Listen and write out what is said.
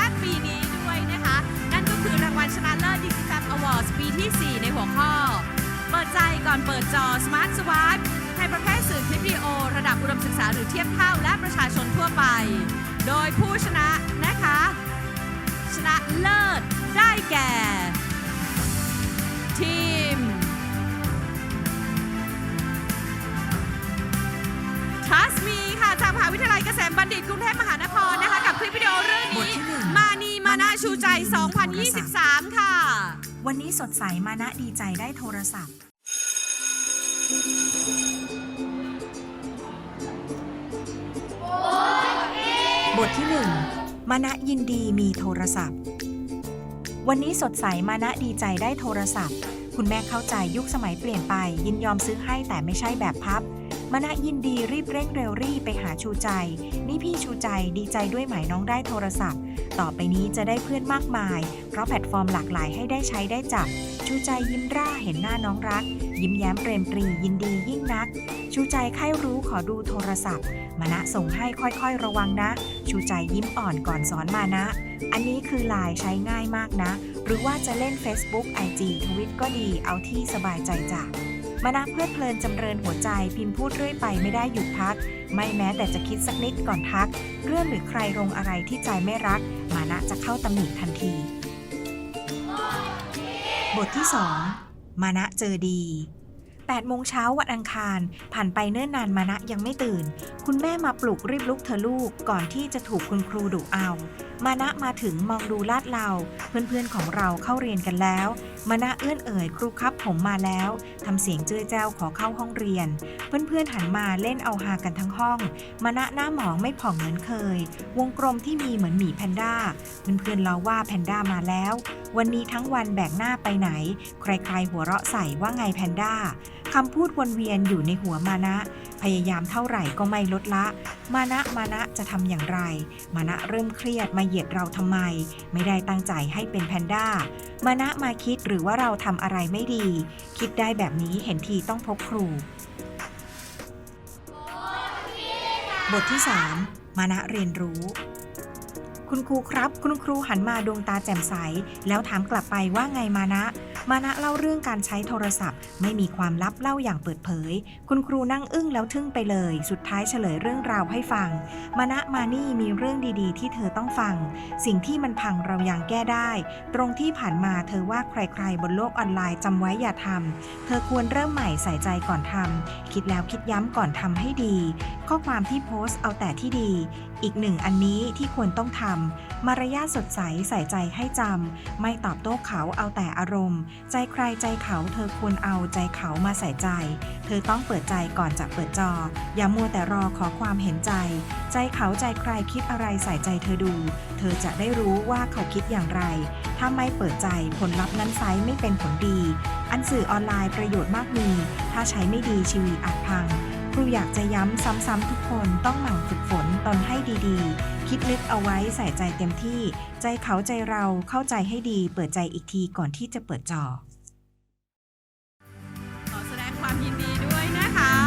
และปีนี้ด้วยนะคะ นั่นก็คือรางวัลชนะเลิศดิจิทัลอวอร์ดปีที่ 4 ในหัวข้อ เปิดใจก่อนเปิดจอ Smart Swipe ในประเภทสื่อคลิปวิดีโอ ระดับอุดมศึกษาหรือเทียบเท่าและประชาชนทั่วไป โดยผู้ชนะนะคะ ชนะเลิศได้แก่ ทีม Trust Me ค่ะจากมหาวิทยาลัยเกษมบัณฑิตกรุงเทพมหา ใจ 2023 ค่ะ วันนี้สดใสมานะดีใจได้โทรศัพท์ บทที่หนึ่งมานะยินดีมีโทรศัพท์ วันนี้สดใสมานะดีใจได้โทรศัพท์ คุณแม่เข้าใจยุคสมัยเปลี่ยนไป ยินยอมซื้อให้แต่ไม่ใช่แบบพับมานะยินดีรีบเร่งเร็วรีบไปหาชูใจ นี่พี่ชูใจดีใจด้วยไหมน้องได้โทรศัพท์ ต่อไปนี้จะได้เพื่อนมากมาย เพราะแพลตฟอร์มหลากหลายให้ได้ใช้ได้จับ ชูใจยิ้มร่าเห็นหน้าน้องรัก ยิ้มแย้มเปรมปรียินดียิ่งนัก ชูใจใครรู้ขอดูโทรศัพท์ มานะส่งให้ค่อยๆระวังนะ ชูใจยิ้มอ่อนก่อนสอนมานะ อันนี้คือไลน์ใช้ง่ายมากนะ หรือว่าจะเล่น Facebook IG ทวิตก็ดีเอาที่สบายใจจ้ะ มานะเพลิดเพลินจำเริญหัวใจพิมพ์พูดเรื่อยไปไม่ได้หยุดพัก ไม่แม้แต่จะคิดสักนิดก่อนทัก เรื่องหรือใครลงอะไรที่ใจไม่รัก มานะจะเข้าตำหนิทันที บทที่ 2 มานะเจอดี 8โมงเช้าวันอังคาร ผ่านไปเนิ่นนานมานะยังไม่ตื่น คุณแม่มาปลุกรีบลุกเธอลูก ก่อนที่จะถูกคุณครูดุเอา มานะมาถึงมองดูลาดเราเพื่อนๆของเราเข้าเรียนกันแล้ว มานะเอื้อนเอ่ยครูครับผมมาแล้วทำเสียงเจ้ยแจ้วขอเข้าห้องเรียน เพื่อนๆหันมาเล่นเอาฮากันทั้งห้อง มานะหน้าหมองไม่ผ่องเหมือนเคย วงกลมที่มีเหมือนหมีแพนด้าเพื่อนๆเราว่าแพนด้ามาแล้ว วันนี้ทั้งวันแบกหน้าไปไหน ใครๆหัวเราะใส่ว่าไงแพนด้า คำพูดวนเวียนอยู่ในหัวมานะ พยายามเท่าไหร่ก็ไม่ลดละ มานะมานะจะทำอย่างไร มานะเริ่มเครียดมาเหยียดเราทำไม ไม่ได้ตั้งใจให้เป็นแพนด้า มานะมาคิดหรือว่าเราทำอะไรไม่ดี คิดได้แบบนี้เห็นทีต้องพบครู บทที่ 3 มานะเรียนรู้คุณครูครับ คุณครูหันมาดวงตาแจ่มใส แล้วถามกลับไปว่าไงมานะ มานะเล่าเรื่องการใช้โทรศัพท์ ไม่มีความลับเล่าอย่างเปิดเผย คุณครูนั่งอึ้งแล้วทึ่งไปเลย สุดท้ายเฉลยเรื่องราวให้ฟัง มานะมานี่มีเรื่องดีๆ ที่เธอต้องฟัง สิ่งที่มันพังเรายังแก้ได้ ตรงที่ผ่านมาเธอว่าใครๆ บนโลกออนไลน์จำไว้อย่าทำเธอควรเริ่มใหม่ใส่ใจก่อนทำคิดแล้วคิดย้ำก่อนทำให้ดี ข้อความที่โพสต์เอาแต่ที่ดี อีกหนึ่งอันนี้ที่ควรต้องทำมารยาทสดใสใส่ใจให้จำไม่ตอบโต้เขาเอาแต่อารมณ์ใจใครใจเขาเธอควรเอาใจเขามาใส่ใจ เธอต้องเปิดใจก่อนจะเปิดจอ อย่ามัวแต่รอขอความเห็นใจ ใจเขาใจใครคิดอะไรใส่ใจเธอดู เธอจะได้รู้ว่าเขาคิดอย่างไร ถ้าไม่เปิดใจผลลัพธ์นั้นไซส์ไม่เป็นผลดี อันสื่อออนไลน์ประโยชน์มากมี ถ้าใช้ไม่ดีชีวิตอาจพัง ครูอยากจะย้ำซ้ำๆทุกคนต้องหมั่นฝึกฝนตนให้ดีๆ คิดลึกเอาไว้ใส่ใจเต็มที่ ใจเขาใจเราเข้าใจให้ดี เปิดใจอีกทีก่อนที่จะเปิดจอ ขอแสดงความยินดีด้วยนะคะ